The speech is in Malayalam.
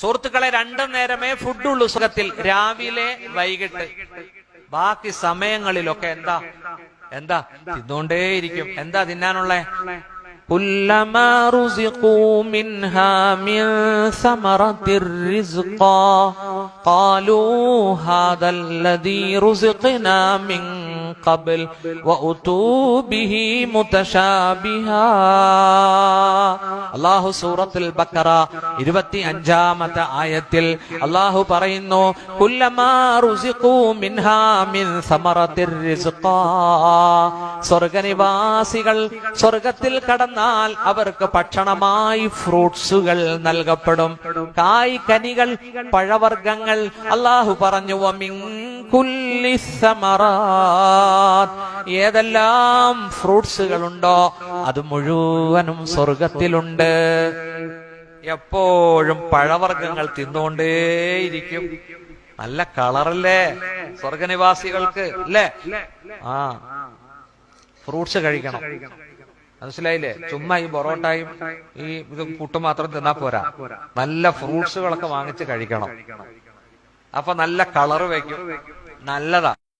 സുഹൃത്തുക്കളെ രണ്ടു നേരമേ ഫുഡുള്ളൂ സുഖത്തിൽ രാവിലെ വൈകിട്ട് ബാക്കി സമയങ്ങളിലൊക്കെ എന്താ എന്താ തിന്നുകൊണ്ടേയിരിക്കും എന്താ തിന്നാനുള്ളേ كلما رزقوا منها من ثمرة رزقا قالوا هذا الذي رزقنا من قبل وأتوا به متشابها അള്ളാഹു സൂറത്തുൽ ബക്കറ ഇരുപത്തി അഞ്ചാമത്തെ ആയത്തിൽ അള്ളാഹു പറയുന്നു കുല്ലമാ റുസിഖൂ മിൻഹാ മിൻ സമറത്തിർ റിസ്ഖാ സ്വർഗനിവാസികൾ സ്വർഗത്തിൽ കടന്നാൽ അവർക്ക് ഭക്ഷണമായി ഫ്രൂട്ട്സുകൾ നൽകപ്പെടും കായ് കനികൾ പഴവർഗ്ഗങ്ങൾ അള്ളാഹു പറഞ്ഞു. ഏതെല്ലാം ഫ്രൂട്ട്സുകൾ ഉണ്ടോ അത് മുഴുവനും സ്വർഗത്തിലുണ്ട് എപ്പോഴും പഴവർഗങ്ങൾ തിന്നുകൊണ്ടേയിരിക്കും. നല്ല കളറല്ലേ സ്വർഗനിവാസികൾക്ക് അല്ലേ? ആ ഫ്രൂട്ട്സ് കഴിക്കണം. മനസ്സിലായില്ലേ? ചുമ്മാ ഈ പൊറോട്ടയും ഈ ഇത് പുട്ടും മാത്രം തിന്നാ പോരാ. നല്ല ഫ്രൂട്ട്സുകളൊക്കെ വാങ്ങിച്ച് കഴിക്കണം. അപ്പൊ നല്ല കളറ് വെക്കും. നല്ലതാ.